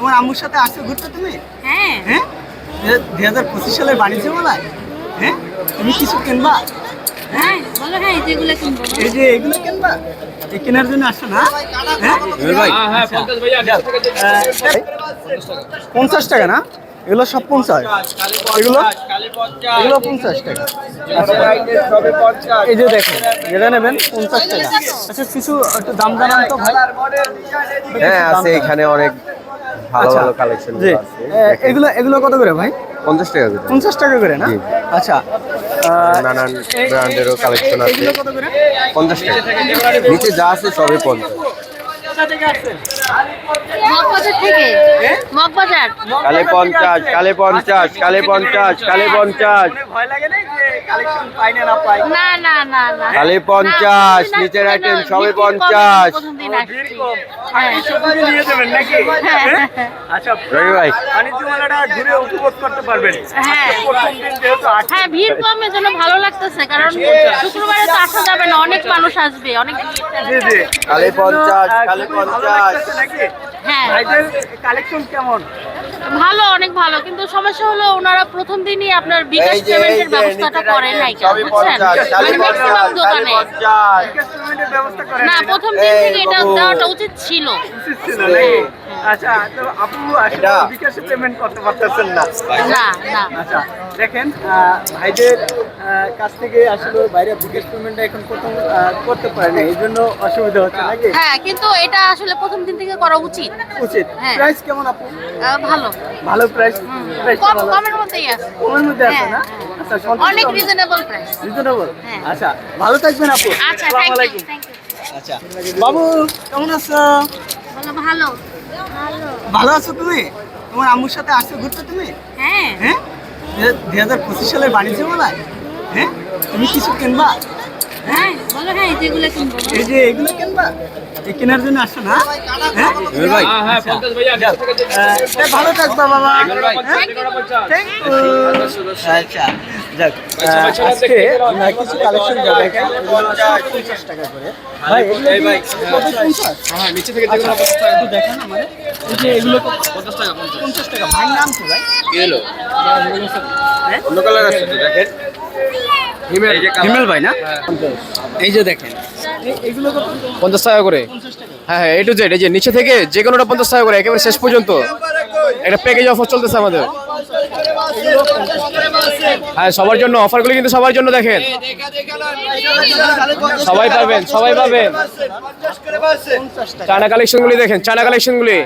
তোমার আম্মুর সাথে আসছো ঘুরতে তুমি? হ্যাঁ। হ্যাঁ? দুই হাজার পঁচিশ সালের বাণিজ্য মেলায় হ্যাঁ? তুমি কিছু কিনবা? হ্যাঁ বলো হ্যাঁ যেগুলো কিনবো এই যে এগুলো কিনবা? এই কেনার জন্য আসছো না? হ্যাঁ? ভাই। আচ্ছা। পঞ্চাশ টাকা না? এগুলো সব পঞ্চাশ। এগুলো? এগুলো পঞ্চাশ টাকা। আচ্ছা, এই যে দেখেন যেটা নেবেন পঞ্চাশ টাকা। আচ্ছা কিছু একটু দাম জানান তো ভাই। হ্যাঁ আছে এখানে অনেক ভালো আচ্ছা, ভালো কালেকশন আছে। এগুলো এগুলো কত করে ভাই? পঞ্চাশ টাকা করে। পঞ্চাশ টাকা করে না? আচ্ছা। নানান ব্র্যান্ডেরও কালেকশন আছে। এগুলো কত করে? পঞ্চাশ টাকা। নিচে যা আছে সবই পঞ্চাশ। কোথা থেকে। কালে পঞ্চাশ কালে পঞ্চাশ কালে পঞ্চাশ কালে পঞ্চাশ। ভয় লাগে না যে কালেকশন পাই না না পাই না না না না খালি পঞ্চাশ, নিচের বিক্রি কম, পঞ্চাশ। প্রথম দিন আসছি। হ্যাঁ। শুধু নিয়ে যাবেন নাকি? হ্যাঁ? আচ্ছা রবি ভাই। বাণিজ্য মেলাটা ঘুরে উপভোগ করতে পারবেন। হ্যাঁ। আজকে প্রথম দিন যেহেতু আসছেন। হ্যাঁ ভিড় কম এর ভালো লাগতেছে কারণ শুক্রবারে তো আসা যাবে না অনেক মানুষ আসবে অনেক জি জি। কালে পঞ্চাশ, কালে পঞ্চাশ। হ্যাঁ। কালেকশন কেমন? ভালো অনেক ভালো। কিন্তু সমস্যা হলো ওনারা প্রথম দিনই আপনার বিকাশ পেমেন্টের ব্যবস্থাটা করেন নাই সবই বুঝছেন? মানে ম্যাক্সিমাম দোকানে। না প্রথম দিন থেকে এটা দেওয়াটা উচিত ছিল। উচিত ছিল নাকি? আচ্ছা তো আপু আসলে বিকাশে পেমেন্ট করতে পারতেছেন না। না না। আচ্ছা দেখেন ভাইদের কাছ থেকে আসলে বাইরে বিকাশ পেমেন্টটা এখন প্রথম করতে পারে না এই জন্য অসুবিধা হচ্ছে নাকি? হ্যাঁ কিন্তু এটা আসলে প্রথম দিন থেকে করা উচিত। উচিত। হ্যাঁ। প্রাইস কেমন আপু? ভালো। ভালো প্রাইস কম কমের মধ্যেই আছে। কমের মধ্যে আছে হ্যাঁ, না? হ্যাঁ। আচ্ছা অনেক রিজনেবল প্রাইস রিজনেবল হ্যাঁ। আচ্ছা ভালো থাকবেন আপু। আচ্ছা থ্যাংক ইউ থ্যাংক ইউ আচ্ছা বাবু কেমন আছো? ভালো ভালো। ভালো আছো তুমি? তোমার আম্মুর সাথে আসছো ঘুরতে তুমি? হ্যাঁ। হ্যাঁ? দুই হাজার পঁচিশ সালের বাণিজ্য মেলায় হ্যাঁ তুমি কিছু কিনবা? হ্যাঁ বলো হ্যাঁ যেগুলো কিনবো। এই যে এগুলো কিনবা? এই কেনার জন্য আসছো না? হ্যাঁ? ভাই। আচ্ছা। আহ, তা ভালো থাকবা বাবা। হ্যাঁ? Thank আচ্ছা যাক আজকে আমরা কিছু কালেকশন যাবে পঞ্চাশ টাকা করে। ভাই এগুলো কি সবই পঞ্চাশ? আচ্ছা, একটু দেখান আমাদের এই যে এগুলো পঞ্চাশ টাকা পঞ্চাশ। টাকা। ভাই নাম কি ভাই? হ্যাঁ? অন্য কালার আছে দেখেন। হিমেল ভাই না? এই যে দেখেন। পঞ্চাশ টাকা করে। হ্যাঁ হ্যাঁ এ টু জেড এই যে নিচে থেকে যে কোনোটা পঞ্চাশ টাকা করে একেবারে শেষ পর্যন্ত। একটা প্যাকেজ অফার চলতেছে আমাদের। হ্যাঁ সবার জন্য। অফারগুলি কিন্তু সবার জন্য দেখেন। সবাই পাবেন সবাই পাবেন। চায়না কালেকশনগুলি দেখেন চায়না কালেকশনগুলি